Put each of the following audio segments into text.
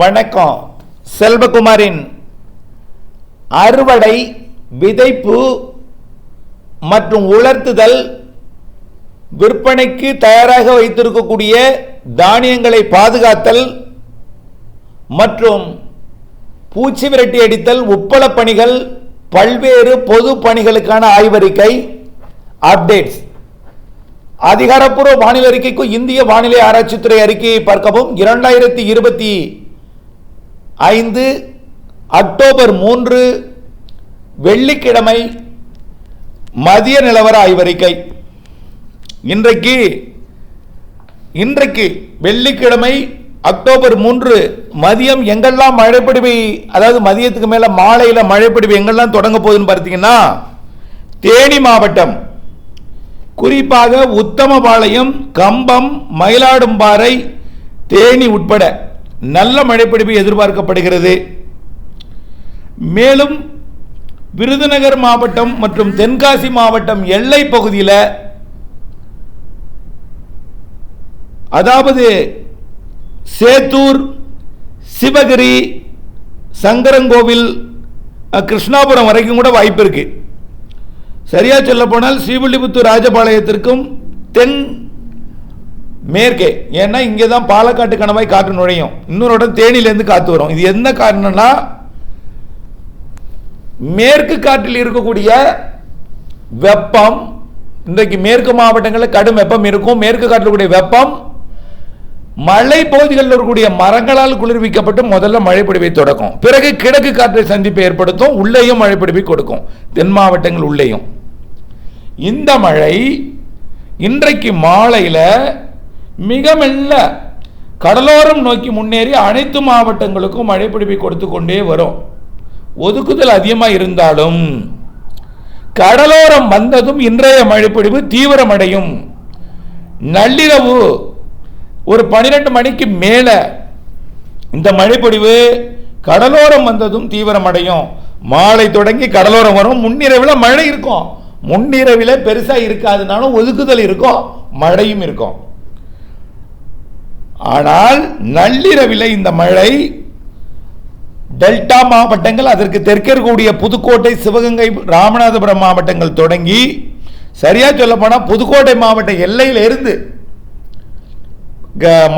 வணக்கம். செல்வகுமாரின் அறுவடை விதைப்பு மற்றும் உலர்த்துதல் விற்பனைக்கு தயாராக வைத்திருக்கக்கூடிய தானியங்களை பாதுகாத்தல் மற்றும் பூச்சி விரட்டி அடித்தல் உப்பள பணிகள் பல்வேறு பொது பணிகளுக்கான ஆய்வறிக்கை அப்டேட்ஸ். அதிகாரப்பூர்வ வானிலை அறிக்கைக்கும் இந்திய வானிலை ஆராய்ச்சித்துறை அறிக்கையை பார்க்கவும். இரண்டாயிரத்தி இருபத்தி ஐந்து அக்டோபர் மூன்று வெள்ளிக்கிழமை மதிய நிலவர ஆய்வறிக்கை. இன்றைக்கு இன்றைக்கு வெள்ளிக்கிழமை அக்டோபர் மூன்று மதியம் எங்கெல்லாம் மழைப்பிடிவை அதாவது மதியத்துக்கு மேலே மாலையில் மழைப்பிடிவு எங்கெல்லாம் தொடங்க போகுதுன்னு பார்த்தீங்கன்னா தேனி மாவட்டம். குறிப்பாக உத்தமபாளையம் கம்பம் மயிலாடும்பாறை தேனி உட்பட. நல்ல மழைப்பிடிப்பு எதிர்பார்க்கப்படுகிறது. மேலும் விருதுநகர் மாவட்டம் மற்றும் தென்காசி மாவட்டம் எல்லை பகுதியில் அதாவது சேத்தூர் சிவகிரி சங்கரங்கோவில் கிருஷ்ணாபுரம் வரைக்கும் கூட வாய்ப்பு இருக்கு. சரியா சொல்ல போனால் ஸ்ரீவில்லிபுத்தூர் ராஜபாளையத்திற்கும் தென் மேற்கே. ஏன்னா இங்கே தான் பாலக்காட்டு கணவாய் காற்று நுழையும். இன்னொரு இடம் தேனியிலேருந்து காற்று வரும். இது என்ன காரணம்னா மேற்கு காற்றில் இருக்கக்கூடிய வெப்பம் இன்றைக்கு மேற்கு மாவட்டங்களில் கடும் வெப்பம் இருக்கும். மேற்கு காற்றில் கூடிய வெப்பம் மலை பகுதிகளில் இருக்கக்கூடிய மரங்களால் குளிர்விக்கப்பட்டு முதல்ல மழைப்பிடிவை தொடக்கும். பிறகு கிழக்கு காற்றை சந்திப்பை ஏற்படுத்தும். உள்ளேயும் மழைப்பிடிவை கொடுக்கும். தென் மாவட்டங்கள் உள்ளேயும். இந்த மழை இன்றைக்கு மாலையில் மிக மெல்ல கடலோரம் நோக்கி முன்னேறி அனைத்து மாவட்டங்களுக்கும் மழைப்பிடிவை கொடுத்து கொண்டே வரும். ஒதுக்குதல் அதிகமாக இருந்தாலும் கடலோரம் வந்ததும் இன்றைய மழைப்பிடிவு தீவிரமடையும். நள்ளிரவு ஒரு பன்னிரெண்டு மணிக்கு மேலே இந்த மழைப்பொடிவு கடலோரம் வந்ததும் தீவிரமடையும். மாலை தொடங்கி கடலோரம் வரும். முன்னிரவில் மழை இருக்கும். முன்னிரவில் பெருசாக இருக்காதுனாலும் ஒதுக்குதல் இருக்கும். மழையும் இருக்கும். ஆனால் நள்ளிரவில் இந்த மழை டெல்டா மாவட்டங்கள் அதற்கு தெற்கே இருக்கக்கூடிய புதுக்கோட்டை சிவகங்கை ராமநாதபுரம் மாவட்டங்கள் தொடங்கி சரியாக சொல்ல போனால் புதுக்கோட்டை மாவட்ட எல்லையில இருந்து க-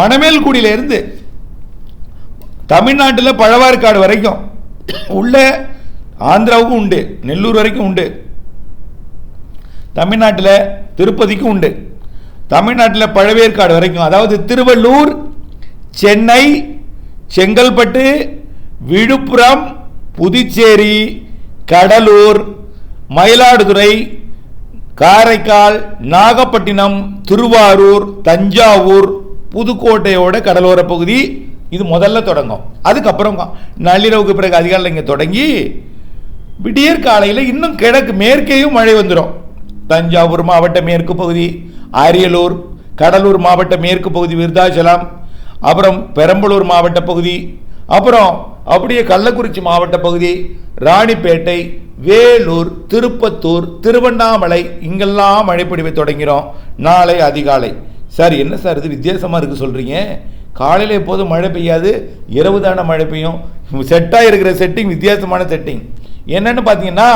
இருந்து தமிழ்நாட்டில் பழவார்காடு வரைக்கும் உள்ள ஆந்திராவுக்கும் உண்டு நெல்லூர் வரைக்கும் உண்டு தமிழ்நாட்டில் திருப்பதிக்கும் உண்டு. தமிழ்நாட்டில் பழவேற்காடு வரைக்கும் அதாவது திருவள்ளூர் சென்னை செங்கல்பட்டு விழுப்புரம் புதுச்சேரி கடலூர் மயிலாடுதுறை காரைக்கால் நாகப்பட்டினம் திருவாரூர் தஞ்சாவூர் புதுக்கோட்டையோட கடலோர பகுதி. இது முதல்ல தொடங்கும். அதுக்கப்புறம் நள்ளிரவுக்கு பிறகு அதிகாலையில் இங்கே தொடங்கி விடியற் காலையில் இன்னும் கிழக்கு மேற்கேயும் மழை வந்துடும் தஞ்சாவூர் மாவட்ட மேற்கு பகுதி அரியலூர் கடலூர் மாவட்ட மேற்கு பகுதி விருதாச்சலம் அப்புறம் பெரம்பலூர் மாவட்ட பகுதி அப்புறம் அப்படியே கள்ளக்குறிச்சி மாவட்ட பகுதி ராணிப்பேட்டை வேலூர் திருப்பத்தூர் திருவண்ணாமலை இங்கெல்லாம் மழைப்பொடிவை தொடங்கிறோம். நாளை அதிகாலை. சார் என்ன சார் இது வித்தியாசமாக இருக்குது சொல்கிறீங்க காலையில் எப்போதும் மழை பெய்யாது இரவு தானே மழை பெய்யும். செட்டாக இருக்கிற செட்டிங் வித்தியாசமான செட்டிங் என்னென்னு பார்த்தீங்கன்னா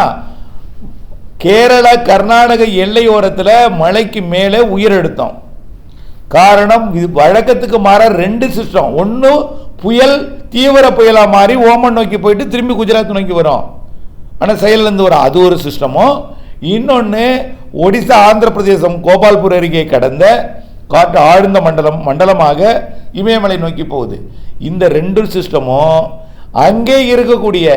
கேரளா கர்நாடக எல்லையோரத்தில் மலைக்கு மேலே உயிரெடுத்தோம் காரணம் இது வழக்கத்துக்கு மாற ரெண்டு சிஸ்டம் ஒன்று புயல் தீவிர புயலாக மாறி ஓமன் நோக்கி போயிட்டு திரும்பி குஜராத் நோக்கி வரும். ஆனால் செயல்லேருந்து வரும். அது ஒரு சிஸ்டமும் இன்னொன்று ஒடிசா ஆந்திர பிரதேசம் கோபால்பூர் அருகே கடந்த காற்று ஆழ்ந்த மண்டலம் மண்டலமாக இமயமலை நோக்கி போகுது. இந்த ரெண்டு சிஸ்டமும் அங்கே இருக்கக்கூடிய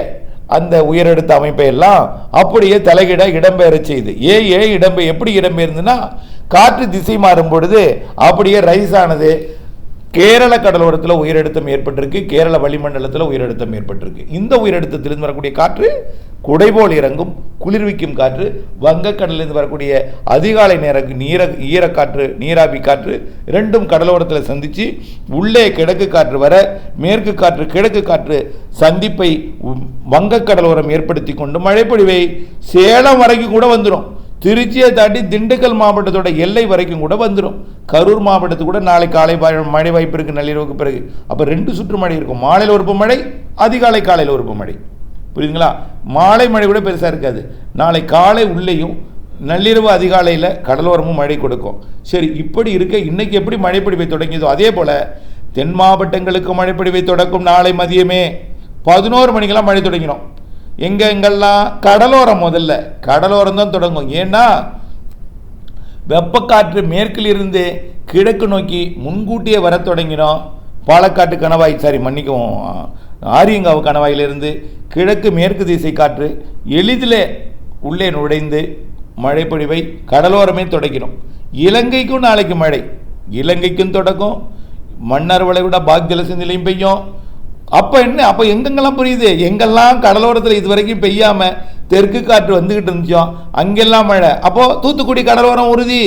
அந்த உயரெடுத்த அமைப்பை எல்லாம் அப்படியே தலைகிட இடம்பெயர செய்து. ஏ ஏ இடம்பெய எப்படி இடம்பெயர்ந்துன்னா காற்று திசை மாறும் பொழுது அப்படியே ரைஸ் ஆனது கேரள கடலோரத்தில் உயிரழுத்தம் ஏற்பட்டிருக்கு கேரள வளிமண்டலத்தில் உயிரழுத்தம் ஏற்பட்டிருக்கு. இந்த உயிரழுத்தத்திலிருந்து வரக்கூடிய காற்று குடைபோல் இறங்கும் குளிர்விக்கும் காற்று வங்கக்கடலிலிருந்து வரக்கூடிய அதிகாலை நேர நீர ஈரக்காற்று நீராவி காற்று ரெண்டும் கடலோரத்தில் சந்தித்து உள்ளே கிழக்கு காற்று வர மேற்கு காற்று கிழக்கு காற்று சந்திப்பை வங்கக்கடலோரம் ஏற்படுத்தி கொண்டு மழைப்பொழிவை சேலம் வரைக்கும் கூட வந்துடும் திருச்சியை தாண்டி திண்டுக்கல் மாவட்டத்தோட எல்லை வரைக்கும் கூட வந்துடும் கரூர் மாவட்டத்துக்கு கூட நாளை காலை மழை வாய்ப்பு இருக்குது நள்ளிரவுக்கு பிறகு. அப்போ ரெண்டு சுற்று மழை இருக்கும். மாலையில் ஒரு மழை அதிகாலை காலையில் ஒரு மழை புரியுதுங்களா? மாலை மழை கூட பெருசாக இருக்காது. நாளை காலை உள்ளேயும் நள்ளிரவு அதிகாலையில் கடலோரமும் மழை கொடுக்கும். சரி இப்படி இருக்க இன்னைக்கு எப்படி மழைப்பொழிவை தொடங்கியதோ அதே போல் தென் மாவட்டங்களுக்கு மழைப்பொழிவை தொடக்கும் நாளை மதியமே பதினோரு மணிக்கெல்லாம் மழை தொடங்கிடும். எங்கெங்கெல்லாம் கடலோரம் முதல்ல. கடலோரம் தான் தொடங்கும். ஏன்னா வெப்பக்காற்று மேற்கிலிருந்து கிழக்கு நோக்கி முன்கூட்டியே வர தொடங்கினோம். பாலக்காட்டு கணவாய் சாரி மன்னிக்கவும். ஆரியங்காவு கணவாயிலிருந்து கிழக்கு மேற்கு திசை காற்று எளிதில் உள்ளே நுழைந்து மழைப்பொழிவை கடலோரமே தொடங்கிடும் இலங்கைக்கும் நாளைக்கு மழை. இலங்கைக்கும் தொடக்கும் மன்னர் விட பாக் ஜலசந்திலையும் பெய்யும். அப்போ என்ன? அப்போ எங்கெங்கெல்லாம் புரியுது? எங்கெல்லாம் கடலோரத்தில் இது வரைக்கும் பெய்யாமல் தெற்கு காற்று வந்துக்கிட்டு இருந்துச்சோம் அங்கெல்லாம் மழை. அப்போது தூத்துக்குடி கடலோரம் உறுதி.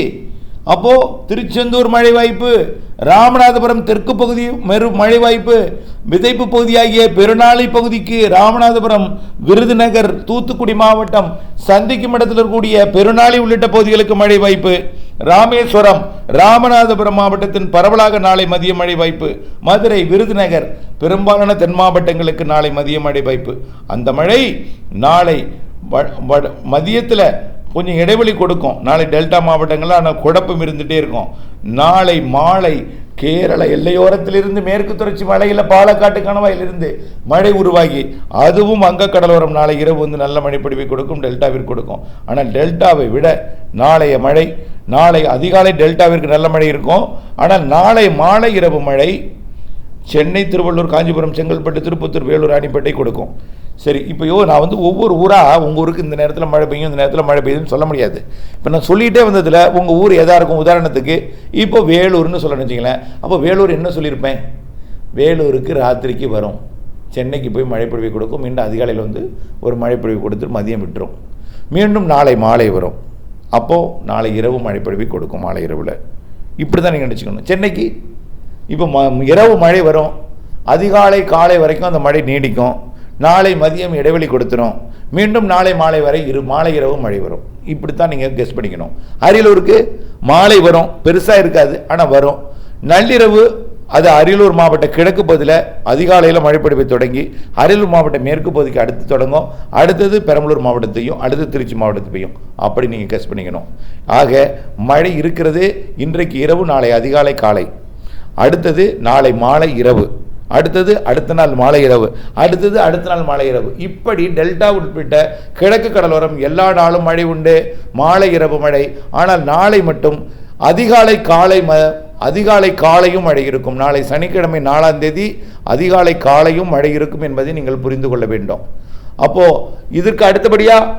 அப்போது திருச்செந்தூர் மழை வாய்ப்பு ராமநாதபுரம் தெற்கு பகுதி மெரு மழை வாய்ப்பு விதைப்பு பகுதியாகிய பெருநாளை பகுதிக்கு ராமநாதபுரம் விருதுநகர் தூத்துக்குடி மாவட்டம் சந்திக்கும் இடத்தில் இருக்கக்கூடிய பெருநாளை உள்ளிட்ட பகுதிகளுக்கு மழை வாய்ப்பு ராமேஸ்வரம் ராமநாதபுரம் மாவட்டத்தின் பரவலாக நாளை மதிய மழை வாய்ப்பு மதுரை விருதுநகர் பெரும்பாலான தென் மாவட்டங்களுக்கு நாளை மதிய மழை வாய்ப்பு. அந்த மழை நாளை மதியத்தில் கொஞ்சம் இடைவெளி கொடுக்கும். நாளை டெல்டா மாவட்டங்களில் ஆனால் குழப்பம் இருந்துகிட்டே இருக்கும். நாளை மாலை கேரள எல்லையோரத்திலிருந்து மேற்கு தொடர்ச்சி மலையில் பாலக்காட்டு கணவாயிலிருந்து மழை உருவாகி அதுவும் அங்க கடலோரம் நாளை இரவு வந்து நல்ல மழைப்பொடிவை கொடுக்கும் டெல்டாவிற்கு கொடுக்கும். ஆனால் டெல்டாவை விட நாளைய மழை நாளை அதிகாலை டெல்டாவிற்கு நல்ல மழை இருக்கும். ஆனால் நாளை மாலை இரவு மழை சென்னை திருவள்ளூர் காஞ்சிபுரம் செங்கல்பட்டு திருப்பத்தூர் வேலூர் ராணிப்பேட்டை கொடுக்கும். சரி இப்போ யோ நான் வந்து ஒவ்வொரு ஊராக உங்கள் ஊருக்கு இந்த நேரத்தில் மழை பெய்யும் இந்த நேரத்தில் மழை பெய்யுதுன்னு சொல்ல முடியாது. இப்போ நான் சொல்லிகிட்டே வந்ததில் உங்கள் ஊர் எதாக இருக்கும்? உதாரணத்துக்கு இப்போ வேலூர்னு சொல்லணும்னு நினச்சிங்களேன் அப்போ வேலூர் என்ன சொல்லியிருப்பேன்? வேலூருக்கு ராத்திரிக்கு வரும். சென்னைக்கு போய் மழைப்பொழிவை கொடுக்கும். மீண்டும் அதிகாலையில் வந்து ஒரு மழைப்பொழிவு கொடுத்துட்டு மதியம் விட்டுரும். மீண்டும் நாளை மாலை வரும். அப்போது நாளை இரவு மழைப்பொழிவை கொடுக்கும் மாலை இரவில். இப்படி தான் நீங்கள் நினச்சிக்கணும். சென்னைக்கு இப்போ ம இரவு மழை வரும். அதிகாலை காலை வரைக்கும் அந்த மழை நீடிக்கும். நாளை மதியம் இடைவெளி கொடுத்துரும். மீண்டும் நாளை மாலை வரை இரு மாலை இரவு மழை வரும். இப்படித்தான் நீங்கள் கெஸ் பண்ணிக்கணும். அரியலூருக்கு மாலை வரும். பெருசாக இருக்காது ஆனால் வரும். நள்ளிரவு அது அரியலூர் மாவட்ட கிழக்கு பகுதியில் அதிகாலையில் மழைப்பொழிவை தொடங்கி அரியலூர் மாவட்ட மேற்கு பகுதிக்கு அடுத்து தொடங்கும். அடுத்தது பெரம்பலூர் மாவட்டத்தையும் அடுத்து திருச்சி மாவட்டத்தையும். அப்படி நீங்கள் கெஸ் பண்ணிக்கணும். ஆக மழை இருக்கிறது இன்றைக்கு இரவு நாளை அதிகாலை காலை. அடுத்தது நாளை மாலை இரவு. அடுத்தது அடுத்த நாள் மாலை இரவு. அடுத்தது அடுத்த நாள் மாலை இரவு. இப்படி டெல்டா உட்பட்ட கிழக்கு கடலோரம் எல்லா நாளும் மழை உண்டு. மாலை இரவு மழை. ஆனால் நாளை மட்டும் அதிகாலை காலை ம அதிகாலை காலையும் மழை இருக்கும். நாளை சனிக்கிழமை நாலாம் தேதி அதிகாலை காலையும் மழை இருக்கும் என்பதை நீங்கள் புரிந்து கொள்ள வேண்டும். அப்போது இதற்கு அடுத்தபடியாக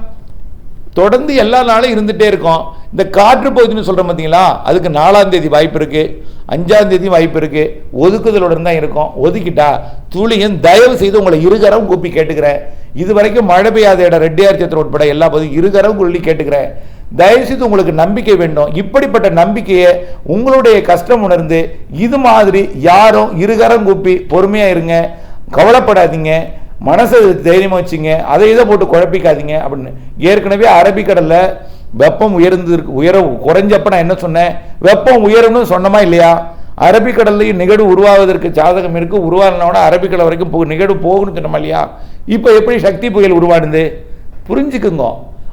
தொடர்ந்து எல்லா நாளும் இருந்துகிட்டே இருக்கும். இந்த காற்று பகுதின்னு சொல்கிறோம் பார்த்தீங்களா அதுக்கு நாலாம் தேதி வாய்ப்பு இருக்குது அஞ்சாம் தேதி வாய்ப்பு இருக்குது ஒதுக்குதலுடன் தான் இருக்கும். ஒதுக்கிட்டா துளியும் தயவு செய்து உங்களை இருகரம் கூப்பி கேட்டுக்கிறேன். இது வரைக்கும் மழை பெய்யாத இடம் ரெட்டியார் சேத்திரம் உட்பட எல்லா பகுதியும் இருகரம் கொள்ளி கேட்டுக்கிறேன். தயவுசெய்து உங்களுக்கு நம்பிக்கை வேண்டும். இப்படிப்பட்ட நம்பிக்கையை உங்களுடைய கஷ்டம் உணர்ந்து இது மாதிரி யாரும் இருகரம் கூப்பி பொறுமையாக இருங்க. கவலைப்படாதீங்க. மனசை தைரியமாக வச்சுங்க. அதை இதை போட்டு குழப்பிக்காதீங்க அப்படின்னு. ஏற்கனவே அரபிக்கடலில் வெப்பம் உயர்ந்து உயர குறைஞ்சப்ப நான் என்ன சொன்னேன்? வெப்பம் உயரும்னு சொன்னமா இல்லையா? அரபிக்கடல்லையும் நிகழ்வு உருவாவதற்கு சாதகம் இருக்கு உருவானோட அரபிக்கடல் வரைக்கும் போ நிகழ்வு போகணும்னு சொன்னோமா இல்லையா? இப்போ எப்படி சக்தி புயல் உருவானுது? புரிஞ்சுக்குங்க.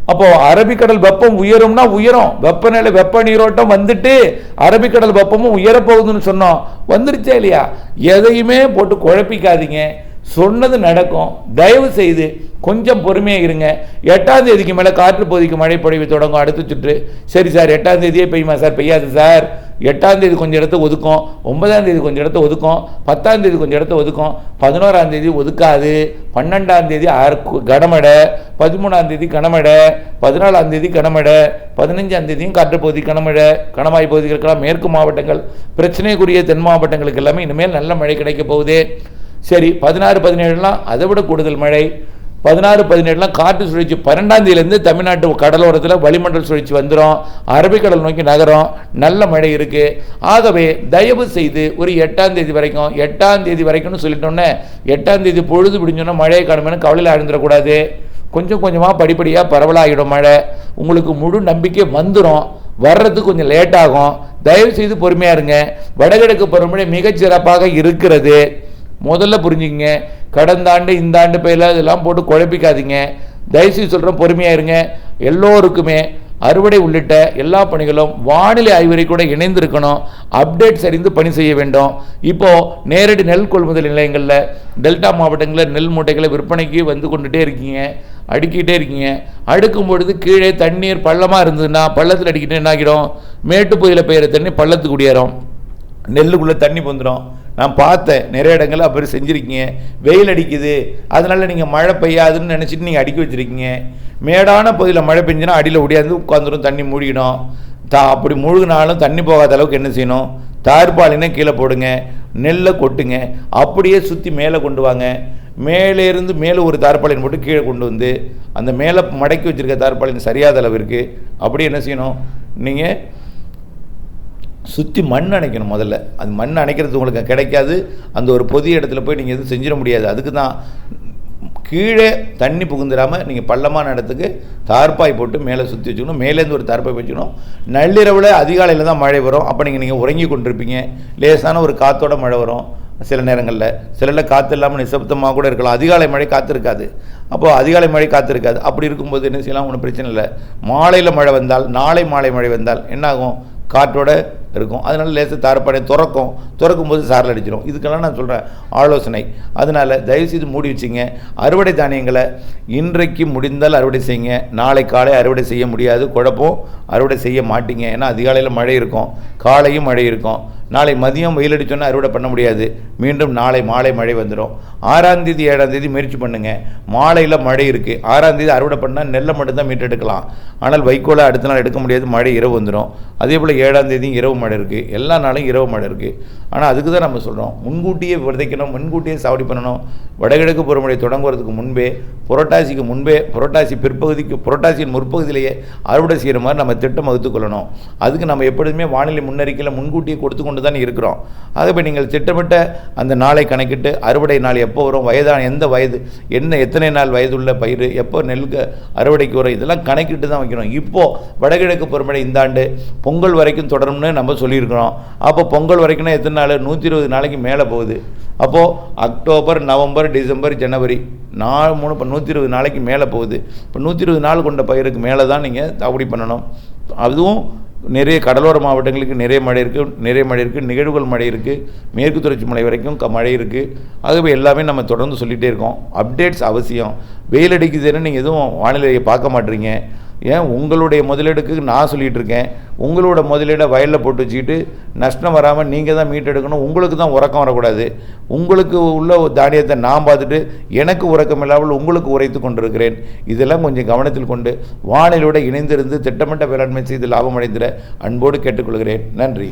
அப்போ அரபிக்கடல் வெப்பம் உயரும்னா உயரும். வெப்பநிலை வெப்ப நீரோட்டம் வந்துட்டு அரபிக்கடல் வெப்பமும் உயரப்போகுதுன்னு சொன்னோம். வந்துருச்சே இல்லையா? எதையுமே போட்டு குழப்பிக்காதீங்க. சொன்னது நடக்கும். தயவு செய்து கொஞ்சம் பொறுமையாக இருங்க. எட்டாம் தேதிக்கு மேலே காற்று பகுதிக்கு மழை பொழிவு தொடங்கும். அடுத்த சுற்று. சரி சார் எட்டாம் தேதியே பெய்யுமா சார்? பெய்யாது சார். எட்டாம் தேதி கொஞ்சம் இடத்த ஒதுக்கும். ஒன்பதாம் தேதி கொஞ்சம் இடத்த ஒதுக்கும். பத்தாம் தேதி கொஞ்சம் இடத்த ஒதுக்கும். பதினோராம் தேதி ஒதுக்காது. பன்னெண்டாம் தேதி கனமடை பதிமூணாம் தேதி கனமடை பதினாலாம் தேதி கனமழை. பதினஞ்சாம் தேதியும் காற்றுப்பகுதி கனமழை. கனமாய் பகுதிகளுக்கெல்லாம் மேற்கு மாவட்டங்கள் பிரச்சனைக்குரிய தென் மாவட்டங்களுக்கு எல்லாமே இனிமேல் நல்ல மழை கிடைக்க போகுது. சரி பதினாறு பதினேழுலாம் அதை விட கூடுதல் மழை. பதினாறு பதினேழுலாம் காற்று சுழற்சி பன்னெண்டாந்தேதியிலேருந்து தமிழ்நாட்டு கடலோரத்தில் வளிமண்டல் சுழற்சி வந்துடும் அரபிக்கடல் நோக்கி நகரம். நல்ல மழை இருக்குது ஆகவே தயவு செய்து ஒரு எட்டாம் தேதி வரைக்கும் எட்டாம் தேதி வரைக்கும்னு சொல்லிட்டோன்னே எட்டாம் தேதி பொழுது பிடிஞ்சோன்னா மழையை காணுமேனு கவலையில் அழுந்துடக்கூடாது. கொஞ்சம் கொஞ்சமாக படிப்படியாக பரவலாகிடும் மழை. உங்களுக்கு முழு நம்பிக்கை வந்துடும் வர்றதுக்கு கொஞ்சம் லேட் ஆகும் தயவு செய்து பொறுமையாக இருங்க. வடகிழக்கு பருவமழை மிகச்சிறப்பாக இருக்கிறது. முதல்ல புரிஞ்சுக்கங்க. கடந்த ஆண்டு இந்த ஆண்டு பயில இதெல்லாம் போட்டு குழப்பிக்காதீங்க. தயவுசெய்து சொல்கிறேன் பொறுமையாக இருங்க எல்லோருக்குமே அறுவடை உள்ளிட்ட எல்லா பணிகளும் வானிலை ஆய்வறை கூட இணைந்திருக்கணும். அப்டேட்ஸ் அறிந்து பணி செய்ய வேண்டும். இப்போது நேரடி நெல் கொள்முதல் நிலையங்களில் டெல்டா மாவட்டங்களில் நெல் மூட்டைகளை விற்பனைக்கு வந்து கொண்டுட்டே இருக்கீங்க. அடுக்கிட்டே இருக்கீங்க. அடுக்கும் பொழுது கீழே தண்ணீர் பள்ளமாக இருந்ததுன்னா பள்ளத்தில் அடிக்கிட்டு என்ன ஆகிடும்? மேட்டுப்பகுதியில் பெய்கிற தண்ணி பள்ளத்துக்கு குடியேறும். நெல்லுக்குள்ளே தண்ணி பொந்துடும் நான் பார்த்தேன் நிறைய இடங்கள்ல அப்படி செஞ்சுருக்கீங்க. வெயில் அடிக்குது. அதனால நீங்கள் மழை பெய்யாதுன்னு நினச்சிட்டு நீங்கள் அடுக்கி வச்சுருக்கீங்க. மேடான பகுதியில் மழை பெஞ்சுன்னா அடியில் ஒடியாந்து உட்காந்துரும் தண்ணி மூழ்கிடும். தா அப்படி மூழ்கினாலும் தண்ணி போகாத அளவுக்கு என்ன செய்யணும்? தார்பாலினை கீழே போடுங்க. நெல்லை கொட்டுங்க. அப்படியே சுற்றி மேலே கொண்டு வாங்க. மேலே இருந்து மேலே ஒரு தார்பாலின் போட்டு கீழே கொண்டு வந்து அந்த மேலே மடக்கி வச்சிருக்க தார்பாலின் சரியாத அளவிற்கு அப்படியே என்ன செய்யணும்? நீங்கள் சுற்றி மண் அணைக்கணும் முதல்ல. அது மண் அணைக்கிறது உங்களுக்கு கிடைக்காது. அந்த ஒரு பொது இடத்துல போய் நீங்கள் எதுவும் செஞ்சிட முடியாது. அதுக்கு தான் கீழே தண்ணி புகுந்துடாமல் நீங்கள் பள்ளமான இடத்துக்கு தார்ப்பாய் போட்டு மேலே சுற்றி வச்சுக்கணும். மேலேருந்து ஒரு தார்ப்பாய் வச்சுக்கணும். நள்ளிரவில் அதிகாலையில் தான் மழை வரும். அப்போ நீங்கள் நீங்கள் உறங்கி கொண்டிருப்பீங்க. லேசான ஒரு காற்றோட மழை வரும் சில நேரங்களில். சிலரில் காற்று இல்லாமல் நிசப்தமாக கூட இருக்கலாம். அதிகாலை மழை காற்று இருக்காது. அப்போது அதிகாலை மழை காற்று இருக்காது. அப்படி இருக்கும்போது என்ன செய்யலாம்? ஒன்றும் பிரச்சனை இல்லை. மாலையில் மழை வந்தால் நாளை மாலை மழை வந்தால் என்னாகும் காற்றோட இருக்கும். அதனால் லேசாக தாரப்பாடை திறக்கும். திறக்கும் போது சாரல் அடிச்சிடும் இதுக்கெல்லாம் நான் சொல்கிறேன் ஆலோசனை. அதனால் தயவுசெய்து மூடி வச்சுங்க. அறுவடை தானியங்களை இன்றைக்கு முடிந்தால் அறுவடை செய்யுங்க. நாளை காலை அறுவடை செய்ய முடியாது. குழப்பம் அறுவடை செய்ய மாட்டீங்க. ஏன்னா அதிகாலையில் மழை இருக்கும். காலையும் மழை இருக்கும். நாளை மதியம் வெயில் அடிச்சோன்னா அறுவடை பண்ண முடியாது. மீண்டும் நாளை மாலை மழை வந்துடும் ஆறாம் தேதி ஏழாம் தேதி முயற்சி பண்ணுங்க. மாலையில் மழை இருக்குது ஆறாம் தேதி அறுவடை பண்ணால் நெல்லை மட்டும்தான் மீட்டெடுக்கலாம். ஆனால் வைக்கோலை அடுத்த நாள் எடுக்க முடியாது. மழை இரவு வந்துடும் அதே போல் ஏழாம் தேதியும் இரவு மழை இருக்குது எல்லா நாளும் இரவு மழை இருக்குது ஆனால் அதுக்கு தான் நம்ம சொல்கிறோம் முன்கூட்டியே விதைக்கணும் முன்கூட்டியே சாவடி பண்ணணும். வடகிழக்கு பருவமழை தொடங்குறதுக்கு முன்பே புரட்டாசிக்கு முன்பே புரட்டாசி பிற்பகுதிக்கு புரட்டாசியின் முற்பகுதியிலேயே அறுவடை செய்கிற மாதிரி நம்ம திட்டம் வகுத்துக்கொள்ளணும் அதுக்கு நம்ம எப்பொழுதுமே வானிலை முன்னறிக்கையில் முன்கூட்டியே கொடுத்து கொண்டு தான் இருக்கிறோம். ஆகவே நீங்கள் திட்டமிட்ட அந்த நாளை கணக்கிட்டு அறுவடை நாள் எப்போ வரும் வயதான எந்த வயது என்ன எத்தனை நாள் வயதுள்ள பயிர் எப்போ நெல்லுக்கு அறுவடைக்கு வரும் இதெல்லாம் கணக்கிட்டு தான் வைக்கணும். இப்போது வடகிழக்கு பருவமழை இந்த ஆண்டு பொங்கல் வரைக்கும் தொடரும்னு நம்ம சொல்லியிருக்கிறோம். அப்போ பொங்கல் வரைக்கும்னா எத்தனை நாள்? நூற்றி இருபது நாளைக்கு மேலே போகுது. அப்போது அக்டோபர் நவம்பர் டிசம்பர் ஜனவரி நாலு மூணு இப்போ நூற்றி இருபது நாளைக்கு மேலே போகுது. இப்போ நூற்றி இருபது நாள் கொண்ட பயிருக்கு மேலே தான் நீங்கள் சாகுபடி பண்ணணும். அதுவும் நிறைய கடலோர மாவட்டங்களுக்கு நிறைய மழை இருக்குது நிறைய மழை இருக்குது நிகழ்வுகள் மழை இருக்குது மேற்கு தொடர்ச்சி மலை வரைக்கும் க மழை இருக்குது ஆகவே எல்லாமே நம்ம தொடர்ந்து சொல்லிகிட்டே இருக்கோம். அப்டேட்ஸ் அவசியம். வெயில் அடிக்குதுன்னு நீங்கள் எதுவும் வானிலையை பார்க்க மாட்டீங்க. ஏன்? உங்களுடைய முதலீடுக்கு நான் சொல்லிகிட்டு இருக்கேன் உங்களோட முதலீடை வயலில் போட்டு வச்சுக்கிட்டு நஷ்டம் வராமல் நீங்கள் தான் மீட்டெடுக்கணும் உங்களுக்கு தான் உறக்கம் வரக்கூடாது. உங்களுக்கு உள்ள ஒரு தானியத்தை நான் பார்த்துட்டு எனக்கு உறக்கம் இல்லாமல் உங்களுக்கு உரைத்து கொண்டிருக்கிறேன். இதெல்லாம் கொஞ்சம் கவனத்தில் கொண்டு வானிலையோடு இணைந்திருந்து திட்டமிட்ட வேளாண்மை செய்து லாபம் அடைந்திட அன்போடு கேட்டுக்கொள்கிறேன். நன்றி.